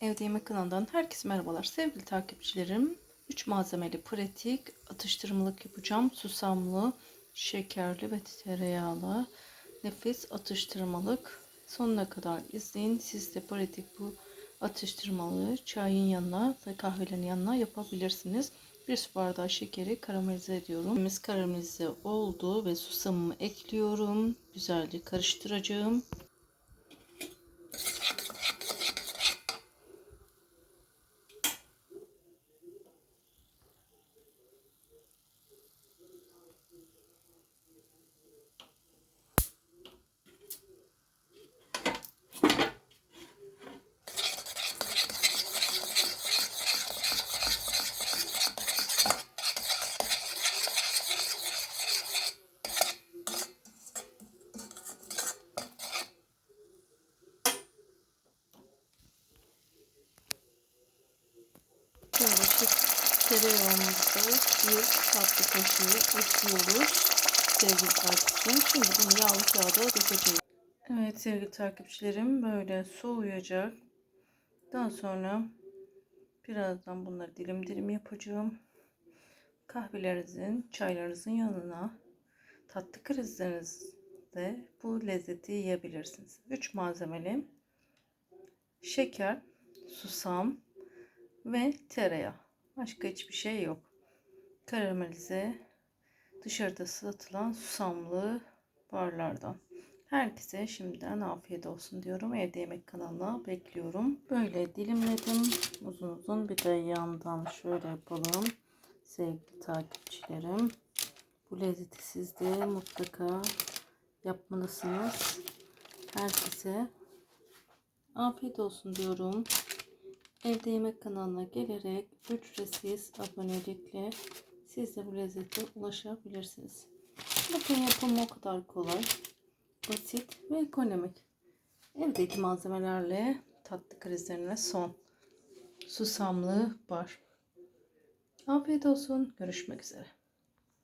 Evde Yemek kanalından herkese merhabalar sevgili takipçilerim. 3 malzemeli pratik atıştırmalık yapacağım. Susamlı, şekerli ve tereyağlı nefis atıştırmalık. Sonuna kadar izleyin. Siz de pratik bu atıştırmalığı çayın yanına ve kahvelerin yanına yapabilirsiniz. Bir su bardağı şekeri karamelize ediyorum. Biz karamelize oldu ve susamımı ekliyorum. Güzelce karıştıracağım. Böyle tereyağımızı bir tatlı kaşığı ekliyoruz sevgili takipçilerim. Şimdi bunu yağlı kağıda dökeceğiz. Evet sevgili takipçilerim böyle soğuyacak. Daha sonra birazdan bunları dilim dilim yapacağım. Kahvelerinizin, çaylarınızın yanına tatlı krizlerinizde bu lezzeti yiyebilirsiniz. 3 malzemeli şeker, susam, ve tereyağı. Başka hiçbir şey yok. Karamelize dışarıda satılan susamlı barlardan. Herkese şimdiden afiyet olsun diyorum. Evde yemek kanalına bekliyorum. Böyle dilimledim. Uzun uzun bir de yandan şöyle yapalım. Sevgili takipçilerim. Bu lezzeti siz de mutlaka yapmalısınız. Herkese afiyet olsun diyorum. Evde Yemek kanalına gelerek ücretsiz abonelikle siz de bu lezzete ulaşabilirsiniz. Bakın yapımı o kadar kolay, basit ve ekonomik. Evdeki malzemelerle tatlı krizlerine son. Susamlı bar. Afiyet olsun. Görüşmek üzere.